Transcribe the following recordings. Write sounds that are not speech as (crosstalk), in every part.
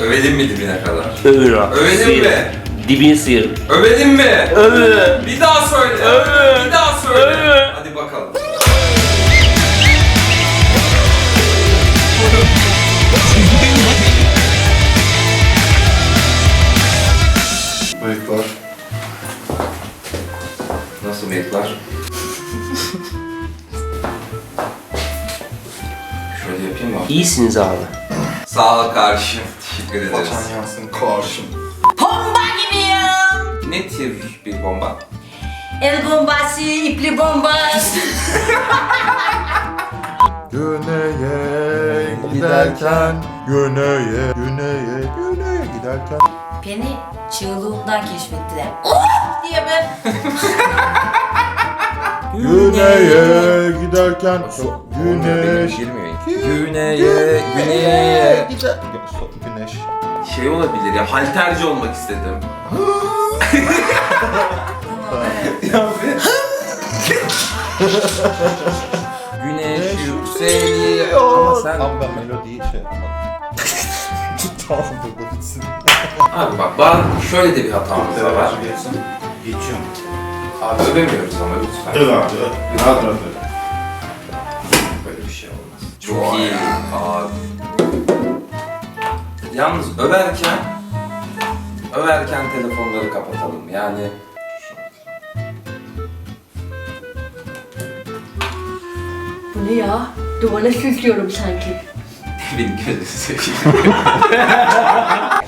Övelim mi dibine kadar? Övür abi. Övelim Sıyır. mi? Dibini sıyır. Övelim mi? Övür. Bir daha söyle. Öve. Bir daha söyle. Öve. Hadi bakalım. Bıyıklar. Nasıl meyitler? Şöyle yapayım mı? İyisiniz abi. Sağ ol kardeşim. Teşekkür ederiz. Vatan yansın karşım. Bomba gibiyim. Ne tür bir bomba? El bombası, ipli bomba. (laughs) Güneye giderken Güneye, güneye, güneye giderken Beni çığlığımdan keşfettiler. Oh diye ben. Güneye (laughs) giderken Güneş girmiyor. Güneye, güneye. gider Güneş Şey olabilir ya, halterci olmak istedim. Evet. Güneş yükseliyor. Ama sen... Tam ben melodiyi şey yapamadım (laughs) Tamam dur bitsin Abi bak, ben şöyle de bir hatamız var. Geçiyorum Abi övemiyoruz ama lütfen. Dur abi Rahat rahat Çok iyi abi. Yalnız överken överken telefonları kapatalım. Yani Bu ne ya? Duvara süslüyorum sanki. benim gözünü seveyim. (laughs)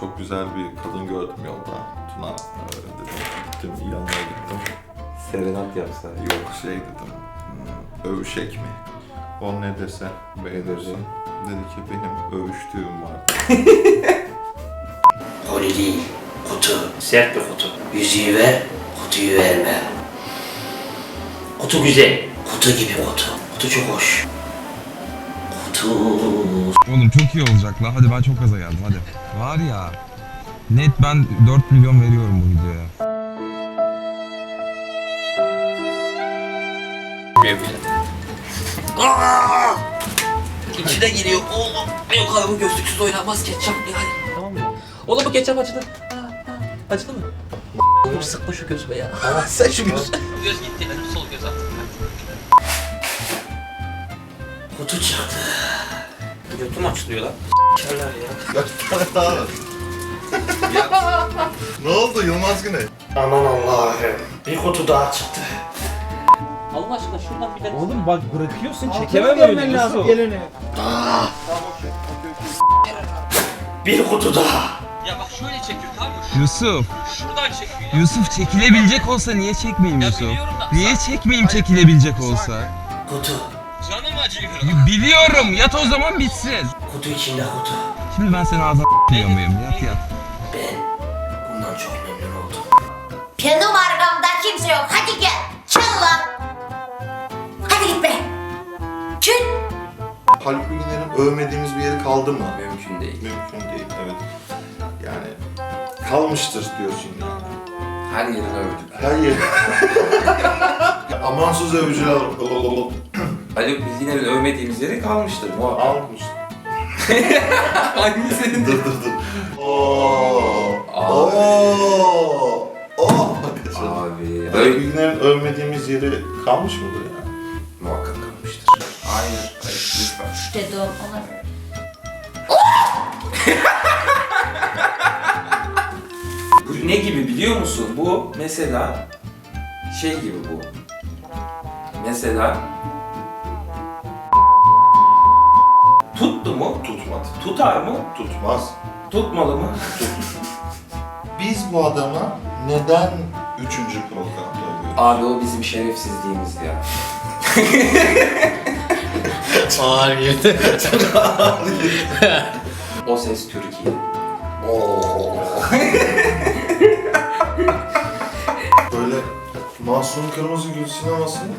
çok güzel bir kadın gördüm yolda. Tuna e, dedim. Gittim yanına gittim. Serenat yapsa. Yok şey dedim. hmm, Övüşek mi? O ne dese beğenirsin. Dedi ki benim övüştüğüm var. (laughs) Koli değil, kutu. Sert bir kutu. Yüzüğü ver, kutuyu verme. Kutu güzel. Kutu gibi kutu. Kutu çok hoş. Oğlum çok iyi olacak la. Hadi ben çok gaza geldim hadi. Var ya. Net ben 4 milyon veriyorum bu videoya. İçine giriyor oğlum. Yok abi bu gözlüksüz oynanmaz ketçap yani. Tamam mı? Oğlum bu ketçap acıdı. Ha, ha. Acıdı mı? Sıkma şu gözüme ya. Sen şu göz. göz gitti benim sol göz artık. Kutu çıktı. Götüm açılıyor lan. Kerler (laughs) ya. ne oldu Yılmaz Güney? Aman Allah'ım. Bir kutu daha çıktı. Allah aşkına şuradan bir de... Oğlum bak bırakıyorsun çekemem öyle Yusuf. Bir kutu daha. Ya bak şöyle çekiyor abi. Yusuf. Şuradan çekiyor. Yusuf çekilebilecek olsa niye çekmeyeyim Ya Yusuf? biliyorum da- Niye çekmeyeyim çekilebilecek olsa? Kutu. Biliyorum yat o zaman bitsin. Kutu içinde kutu. Şimdi ben seni ağzına diyor muyum? Yat yat. Ben bundan çok memnun oldum. Benim arkamda kimse yok. Hadi gel. Çal lan. Hadi git be. Çık. Haluk Bilginer'in övmediğimiz bir yeri kaldı mı? Mümkün değil. Mümkün değil evet. Yani kalmıştır diyorsun yani. Her yerini övdük. Her yer. (laughs) Amansız övücüler Haluk Bilginer'in övmediğimiz yeri kalmıştır muhakkak. almış. Hangisinin? (laughs) Dur dur dur. Oo. Abi. Oo. Oo. Abi. Haluk Öv... Bilginer'in övmediğimiz yeri kalmış mıdır ya? Muhakkak kalmıştır. Hayır. Hayır lütfen. Dedim ona. (laughs) Bu ne gibi biliyor musun? Bu mesela şey gibi bu. Mesela tuttu mu? Tutmadı. Tutar mı? Tutmaz. Tutmalı mı? Biz bu adama neden üçüncü programda övüyoruz? Abi o bizim şerefsizliğimiz ya. Hayır. O ses Türkiye. (laughs) Böyle Masum Kırmızıgül sinemasının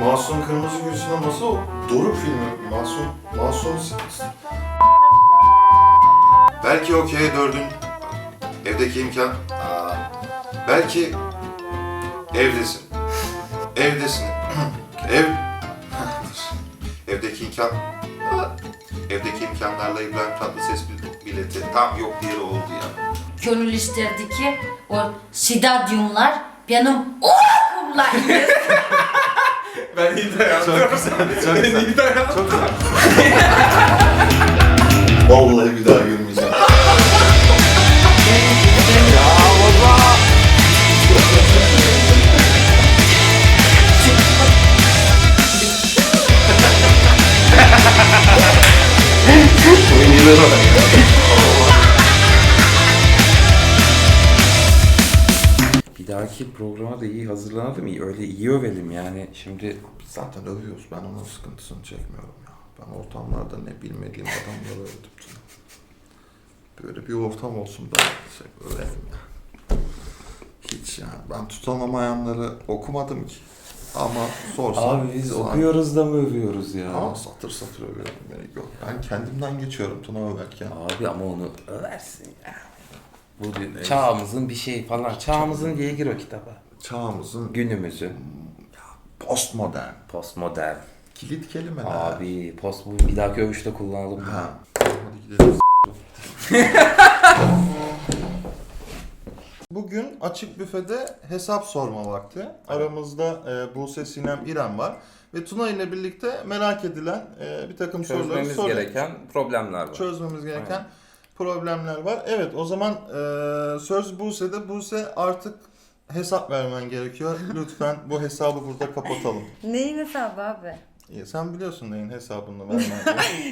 Masum Kırmızı Gül sineması o Doruk filmi. Masum, Masum... Belki okey dördün evdeki imkan... Aa, belki evdesin. Evdesin. (clears throat) Ev... (clears throat) evdeki imkan... Aa, Evdeki imkanlarla İbrahim Tatlıses bileti tam yok diğeri oldu ya. Gönül isterdi ki o stadyumlar benim okumla (laughs) Ben iyi dayandım. Çok Ben iyi dayandım. (laughs) Vallahi bir daha gülmeyeceğim. Bir dahaki programa da iyi hazırlanalım. iyi Öyle iyi övelim yani. Şimdi Zaten övüyoruz. Ben onun sıkıntısını çekmiyorum ya. Ben ortamlarda ne bilmediğim adamları övdüm. Böyle bir ortam olsun ben şey öğrenim ya. Hiç yani. Ben tutanamayanları okumadım ki. Ama sorsan... abi biz sana- okuyoruz da mı övüyoruz ya? Ama satır satır övüyorum beni. Yok. Ben kendimden geçiyorum Tuna överken. Abi ama onu översin ya. Bu bir- çağımızın bir şeyi falan. Çağımızın diye gir o kitaba. Çağımızın Günümüzün postmodern. postmodern. Kilit kelimeler. Abi post bu bir dahaki övüşte kullanalım. Ha. Hadi gidelim. (laughs) Bugün açık büfede hesap sorma vakti. Aramızda e, Buse, Sinem, İrem var. Ve Tuna ile birlikte merak edilen e, bir takım soruları Çözmemiz gereken problemler var. Çözmemiz gereken Aynen. Problemler var. Evet o zaman e, söz Buse'de. Buse artık hesap vermen gerekiyor. (laughs) Lütfen bu hesabı burada kapatalım. Neyin hesabı abi? İyi, sen biliyorsun neyin hesabını vermen gerekiyor. (laughs)